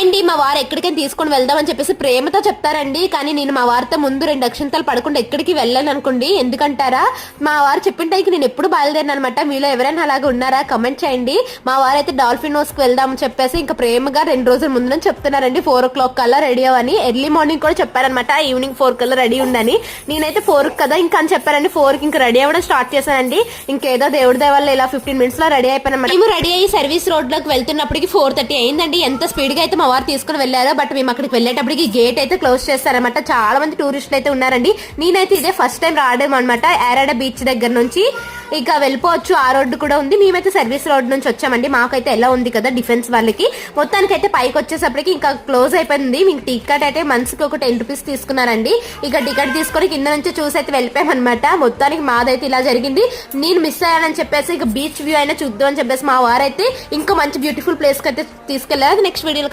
అండి మా వారు ఎక్కడికైనా తీసుకొని వెళ్దామని చెప్పేసి ప్రేమతో చెప్తారండి. కానీ నేను మా వారితో ముందు రెండు అక్షంతాలు పడకుండా ఎక్కడికి వెళ్ళాను అనుకోండి. ఎందుకంటారా? మా వారు చెప్పిన టైంకి నేను ఎప్పుడు బయలుదేరాను అనమాట. మీలో ఎవరైనా అలాగే ఉన్నారా? కమెంట్ చేయండి. మా వారు అయితే డాల్ఫిన్ హౌస్కి వెళ్దామని చెప్పేసి ఇంకా ప్రేమగా రెండు రోజుల ముందు నుంచి చెప్తున్నారండి. ఫోర్ ఓ క్లాక్ కల్లా రెడీ అవ్వని. ఎర్లీ మార్నింగ్ కూడా చెప్పారనమాట. ఈవినింగ్ ఫోర్ కల్లా రెడీ ఉండని నేనైతే ఫోర్ కదా ఇంకా అని చెప్పారండి. ఫోర్కి ఇంకా రెడీ అవ్వడం స్టార్ట్ చేశానండి. ఇంకేదో దేవుడి దేవల్ల ఇలా ఫిఫ్టీన్ మినిట్స్లో రెడీ అయిపోయినమాట మేము రెడీ అయ్యి సర్వీస్ రోడ్లోకి వెళ్తున్నప్పటికి ఫోర్ థర్టీ అయిందండి. ఎంత స్పీడ్గా అయితే మా వారు తీసుకుని వెళ్ళారు. బట్ మేము అక్కడికి వెళ్ళేటప్పటికి గేట్ అయితే క్లోజ్ చేస్తారనమాట చాలా మంది టూరిస్టులు అయితే ఉన్నారండి. నేనైతే ఇదే ఫస్ట్ టైం రావడం అనమాట ఏరాడ బీచ్ దగ్గర నుంచి ఇక వెళ్ళిపోవచ్చు. ఆ రోడ్డు కూడా ఉంది. మేమైతే సర్వీస్ రోడ్ నుంచి వచ్చామండి. మాకైతే ఎలా ఉంది కదా డిఫెన్స్ వాళ్ళకి. మొత్తానికి అయితే పైకి వచ్చేసప్పటికి ఇంకా క్లోజ్ అయిపోయింది. మీకు టికెట్ అయితే మనసుకి ఒక టెన్ రూపీస్ తీసుకున్నారండి. ఇక టికెట్ తీసుకొని కింద నుంచి చూసి అయితే వెళ్ళిపోయామన్నమాట. మొత్తానికి మాదైతే ఇలా జరిగింది. నేను మిస్ అయ్యానని చెప్పేసి ఇక బీచ్ వ్యూ అయినా చూద్దాం అని చెప్పేసి మా వారైతే ఇంకా మంచి బ్యూటిఫుల్ ప్లేస్కి అయితే తీసుకెళ్ళారు. నెక్స్ట్ వీడియోలో